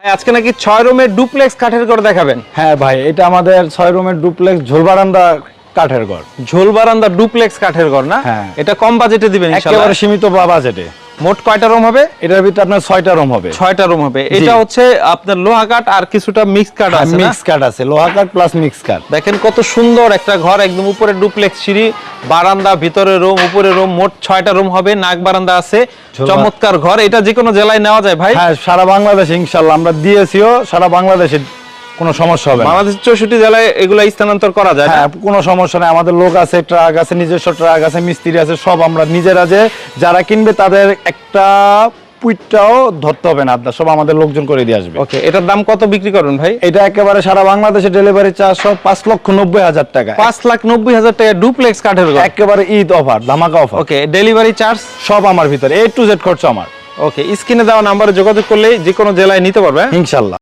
ভাই আজকে নাকি ছয় রুমের ডুপ্লেক্স কাঠের ঘর দেখাবেন হ্যাঁ ভাই এটা আমাদের ছয় রুমের ডুপ্লেক্স ঝোল বারান্দা কাঠের ঘর ঝোল বারান্দা ডুপ্লেক্স কাঠের ঘর না হ্যাঁ। এটা কম বাজেটে দিবেন? একেবারে সীমিত বা বাজেটে মোট কয়টা রুম হবে? এটার ভিতরে আপনার ছয়টা রুম হবে। ছয়টা রুম হবে। এটা হচ্ছে আপনার লোহা কাঠ আর কিছুটা মিক্স কাঠ আছে মিক্স কাঠ আছে। লোহা কাঠ প্লাস মিক্স কাঠ দেখেন কত সুন্দর একটা ঘর একদম উপরে ডুপ্লেক্স সিঁড়ি বারান্দা ভিতরে রুম উপরে রুম মোট ছয়টা রুম হবে নাক বারান্দা আছে। চমৎকার ঘর। এটা যে কোনো জেলায় নেওয়া যায় ভাই। হ্যাঁ সারা বাংলাদেশে ইনশাল্লাহ। আমরা দিয়েছিও সারা বাংলাদেশে কোনো সমস্যা হবে বাংলাদেশ চৌষট্টি জেলায় এগুলো স্থানান্তর করা যায়? হ্যাঁ কোনো সমস্যা নেই। আমাদের লোক আছে ট্রাক আছে নিজস্ব ট্রাক আছে মিস্ত্রি আছে সব আমরা নিজেরা যে যারা কিনবে তাদের একটা পুইটটাও ধরতে হবে না। আপনার সব আমাদের লোকজন করে দিয়ে আসবে। ওকে এটার দাম কত বিক্রি করবেন ভাই? এটা একেবারে সারা বাংলাদেশে ডেলিভারি চার্জ সব পাঁচ লক্ষ নব্বই হাজার টাকা। পাঁচ লাখ নব্বই হাজার টাকা ডুপ্লেক্স কাঠের একেবারে ঈদ অফার ধামাকা অফার ওকে ডেলিভারি চার্জ সব আমার ভিতরে এ টু জেড খরচ আমার। ওকে স্ক্রিনে দেওয়া নাম্বারে যোগাযোগ করলে যে কোনো জেলায় নিতে পারবে হ্যাঁ? ইনশাল্লাহ।